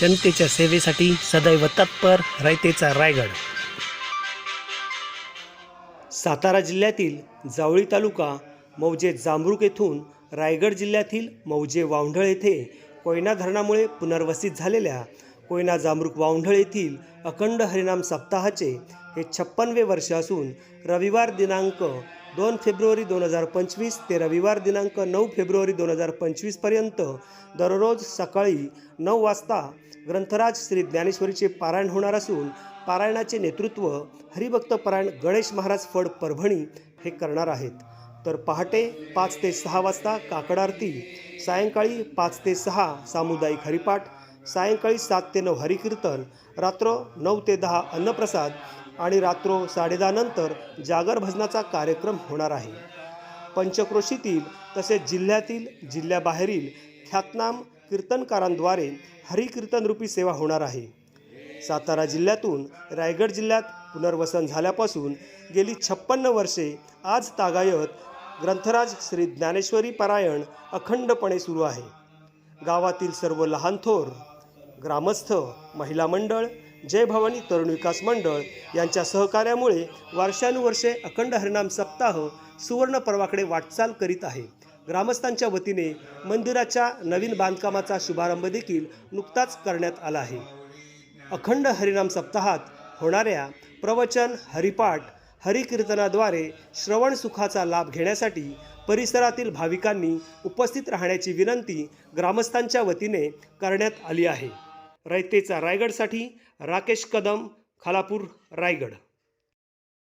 जनतेच्या सेवेसाठी सदैव तत्पर रयतेचा रायगड. सातारा जिल्ह्यातील जावळी तालुका मौजे जांबरूक येथून रायगड जिल्ह्यातील मौजे वावंढळ येथे कोयना धरणामुळे पुनर्वसित झालेल्या कोयना जांभरुक वावंढळ येथील अखंड हरिनाम सप्ताहाचे हे छप्पनवे वर्ष असून रविवार दिनांक दोन फेब्रुवारी दोन हजार पंचवीस ते रविवार दिनांक नऊ फेब्रुवारी दोन हजार पंचवीसपर्यंत दररोज सकाळी नऊ वाजता ग्रंथराज श्री ज्ञानेश्वरीचे पारायण होणार असून पारायणाचे नेतृत्व हरिभक्त पारायण गणेश महाराज फड परभणी हे करणार आहेत. तर पहाटे पाच ते सहा वाजता काकड आरती सायंकाळी पाच ते सहा सामुदायिक हरिपाठ सायंकाळी सात ते नऊ हरिकीर्तन रात्र नऊ ते दहा अन्नप्रसाद आणि रात्रो साडेदहा नंतर जागर भजनाचा कार्यक्रम होणार आहे. पंचक्रोशीतील तसेच जिल्ह्यातील जिल्ह्याबाहेरील ख्यातनाम कीर्तनकारांद्वारे हरिकीर्तनरूपी सेवा होणार आहे. सातारा जिल्ह्यातून रायगड जिल्ह्यात पुनर्वसन झाल्यापासून गेली छप्पन्न वर्षे आज तागायत ग्रंथराज श्री ज्ञानेश्वरी पारायण अखंडपणे सुरू आहे. गावातील सर्व लहान थोर ग्रामस्थ महिला मंडळ जय भवानी तरुण विकास मंडळ यांच्या सहकार्यामुळे वर्षानुवर्षे अखंड हरिनाम सप्ताह सुवर्ण पर्वाकडे वाटचाल करीत आहे. ग्रामस्थांच्या वतीने मंदिराच्या नवीन बांधकामाचा शुभारंभ देखील नुकताच करण्यात आला आहे. अखंड हरिनाम सप्ताहात होणाऱ्या प्रवचन हरिपाठ हरिकीर्तनाद्वारे श्रवण सुखाचा लाभ घेण्यासाठी परिसरातील भाविकांनी उपस्थित राहण्याची विनंती ग्रामस्थांच्या वतीने करण्यात आली आहे. रयतेचा रायगडसाठी राकेश कदम खालापूर रायगड.